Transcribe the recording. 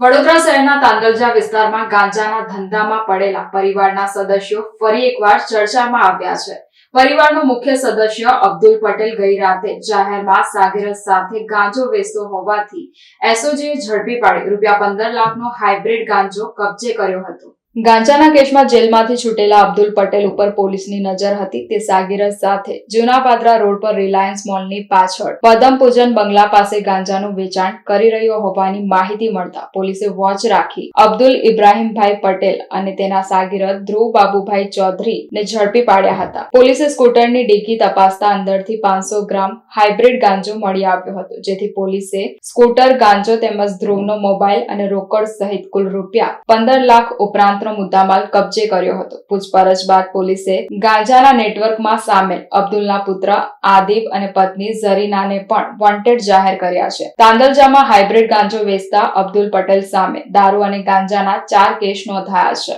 વડોદરા શહેરના તાંદલજા વિસ્તારમાં ગાંજાના ધંધામાં પડેલા પરિવારના સદસ્યો ફરી એકવાર ચર્ચામાં આવ્યા છે. પરિવારનો મુખ્ય સદસ્ય અબ્દુલ પટેલ ગઈ રાતે જાહેરમાં સાગરસ સાથે ગાંજો વેચતો હોવાથી એસઓજીએ ઝડપી પાડી રૂપિયા પંદર લાખનો હાઇબ્રિડ ગાંજો કબજે કર્યો હતો. ગાંજાના કેસમાં જેલમાંથી છૂટેલા અબ્દુલ પટેલ ઉપર પોલીસની નજર હતી. તે સાગીરસ સાથે જૂના રોડ પર રિલાયન્સ મોલની પાછળ પદમ પૂજન બંગલા પાસે ગાંજાનું વેચાણ કરી રહ્યો હોવાની માહિતી મળતા પોલીસે વોચ રાખી અબ્દુલ ઇબ્રાહીમભાઈ પટેલ અને તેના સાગીરથ ધ્રુવ બાબુભાઈ ચૌધરી ને ઝડપી પાડ્યા હતા. પોલીસે સ્કૂટરની ડિક્કી તપાસતા અંદરથી પાંચસો ગ્રામ હાઇબ્રિડ ગાંજો મળી આવ્યો હતો, જેથી પોલીસે સ્કૂટર, ગાંજો તેમજ ધ્રુવનો મોબાઈલ અને રોકડ સહિત કુલ રૂપિયા પંદર લાખ ઉપરાંતનો મુદ્દામાલ કબજે કર્યો હતો. પૂછપરછ બાદ પોલીસે ગાંજાના નેટવર્કમાં સામેલ અબ્દુલના પુત્ર, આદિબ અને પત્ની ઝરીનાને પણ વોન્ટેડ જાહેર કર્યા છે. તાંદલજામાં હાઇબ્રિડ ગાંજો વેચતા અબ્દુલ પટેલ સામે દારૂ અને ગાંજાના ચાર કેસ નોંધાયા છે.